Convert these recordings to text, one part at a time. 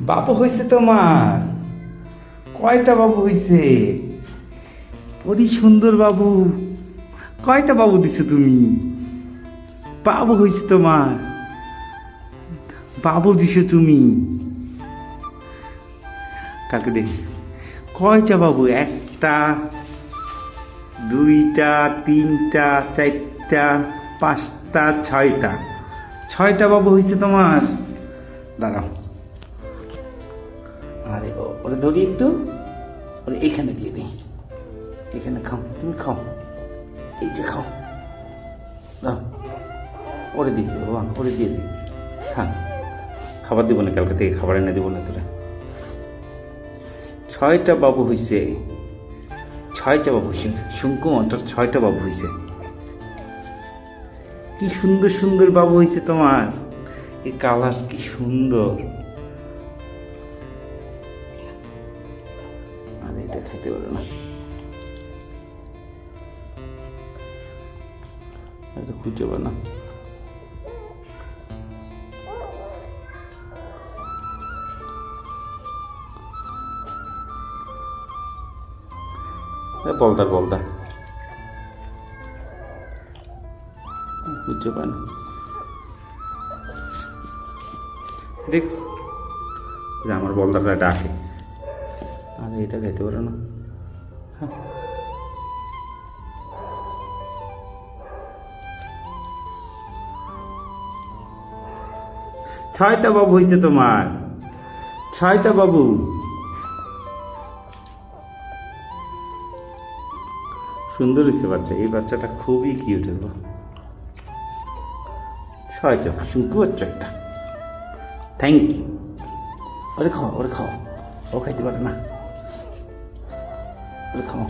বাবু হয়েছে তোমার। কয়টা বাবু হয়েছে অতি সুন্দর বাবু। কয়টা বাবু দিছো তুমি? বাবু হয়েছে তোমার। বাবু দিছো তুমি। কাকে দেখ। কয়টা বাবু? একটা, দুইটা, তিনটা, চারটা, পাঁচটা, ছয়টা। ছয়টা বাবু হয়েছে তোমার। দাঁড়াও। আরে ওরে ধরি একটু, ওরে এখানে দিয়ে দিই। এখানে খাও, তুমি খাও। এই যে খাও। দাও। ওরে দিয়ে দিই বাবা, ওরে দিয়ে দিই খা খাবার দিব না, কালকে থেকে খাবার এনে দিব না তোরা। ছয়টা বাবু হয়েছে ছয়টা বাবু হয়েছে শুঙ্কু অন্তর ছয়টা বাবু হয়েছে কি সুন্দর সুন্দর বাবু হয়েছে তোমার। এই কালার কি সুন্দর। এটা খেতে পারে না। খুঁজে পাবে না। এ বলদার বলদা খুঁজে পায় না। দেখ। আমার বলদারটা ডাকে। এটা খেতে পারে না। হ্যাঁ। ছয়টা বাবু হয়েছে তোমার। ছয়টা বাবু। সুন্দর হয়েছে বাচ্চা। এই বাচ্চাটা খুবই কিউট হলো ছয়টা শুনকু বাচ্চা একটা। থ্যাংক ইউ ওরে খাও ওরে খাও। ও খাইতে পারে না। ওরে খাও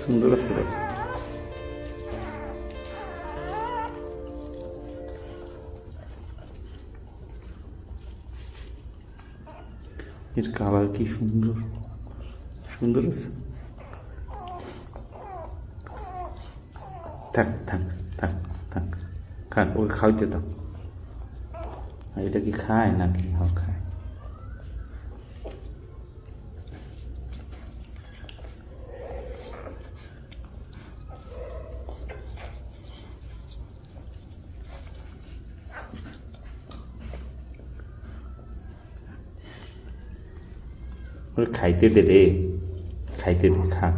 সুন্দর আছে এর কালার কি সুন্দর। সুন্দর আছে। থাক থাক থাক থাক। খান ওই খাইতে আর এটা কি খায় নাকি? খাও খায়। ওরে খাইতে দে রে খাইতে দে খা